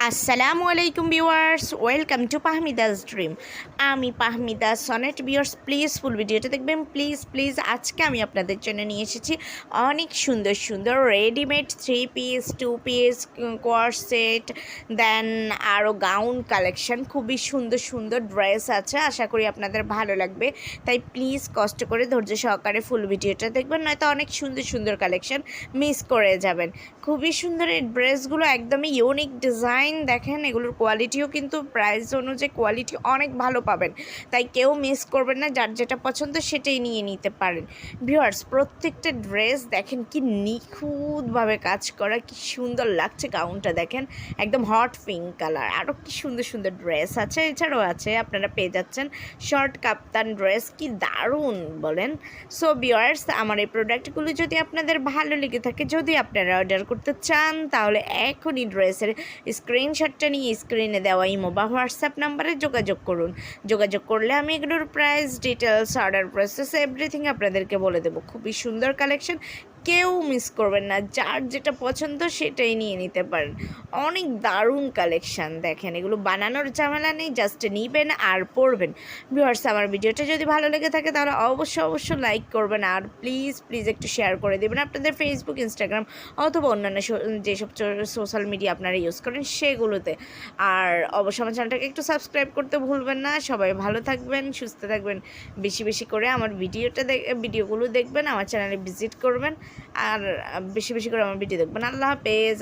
আসসালামু আলাইকুম viewers welcome to পাহমিদাস dream আমি Pahmida Sonet viewers please full ভিডিওটা দেখবেন। প্লিজ প্লিজ আজকে আমি আপনাদের জন্য নিয়ে এসেছি অনেক সুন্দর সুন্দর readymade three piece two piece কোয়ার সেট দেন আরও গাউন কালেকশন খুবই সুন্দর সুন্দর ড্রেস আছে, আশা করি আপনাদের ভালো লাগবে। তাই প্লিজ কষ্ট করে ধৈর্য সহকারে ফুল ভিডিওটা দেখবেন, নয়তো অনেক সুন্দর সুন্দর কালেকশন মিস করে যাবেন। খুবই সুন্দর এই ড্রেসগুলো একদমই ইউনিক ডিজাইন দেখেন, এগুলোর কোয়ালিটিও কিন্তু প্রাইস অনুযায়ী কোয়ালিটি অনেক ভালো পাবেন। তাই কেউ মিস করবেন না, যার যেটা পছন্দ সেটাই নিয়ে নিতে পারেন। ভিউয়ার্স প্রত্যেকটা ড্রেস দেখেন কি নিখুঁতভাবে কাজ করা, কি সুন্দর লাগছে গাউনটা দেখেন। একদম হট পিঙ্ক কালার আরও কি সুন্দর সুন্দর ড্রেস আছে, এছাড়াও আছে, আপনারা পেয়ে যাচ্ছেন শর্ট কাপ্তান ড্রেস কি দারুণ বলেন। সো ভিউয়ার্স আমার এই প্রোডাক্টগুলো যদি আপনাদের ভালো লেগে থাকে, যদি আপনারা অর্ডার করতে চান, তাহলে এখনই ড্রেসের স্ক্রিনশটটা নিয়ে স্ক্রিনে দেওয়া ইমো বা হোয়াটসঅ্যাপ নাম্বারে যোগাযোগ করুন। যোগাযোগ করলে আমি এগুলোর price details order process everything আপনাদেরকে বলে দেবো। খুবই সুন্দর কালেকশন কেউ মিস করবেন না। যার যেটা পছন্দ সেটাই নিয়ে নিতে পারেন। অনেক দারুণ কালেকশান দেখেন। এগুলো বানানোর ঝামেলা নেই জাস্ট নিবেন আর পড়বেন। ভিউয়ার্স, আমার ভিডিওটা যদি ভালো লেগে থাকে তাহলে অবশ্যই অবশ্যই লাইক করবেন। আর প্লিজ প্লিজ একটু শেয়ার করে দেবেন আপনাদের ফেসবুক ইনস্টাগ্রাম অথবা অন্যান্য যেসব সোশ্যাল মিডিয়া আপনারা ইউজ করেন সেগুলোতে। আর অবশ্যই আমার চ্যানেলটাকে একটু সাবস্ক্রাইব করতে ভুলবেন না। সবাই ভালো থাকবেন, সুস্থ থাকবেন। বেশি বেশি করে আমার ভিডিওটা ভিডিওগুলো দেখবেন, আমার চ্যানেলে ভিজিট করবেন। আর বেশি বেশি করে আমার ভিডিও দেখবেন। আল্লাহ হাফেজ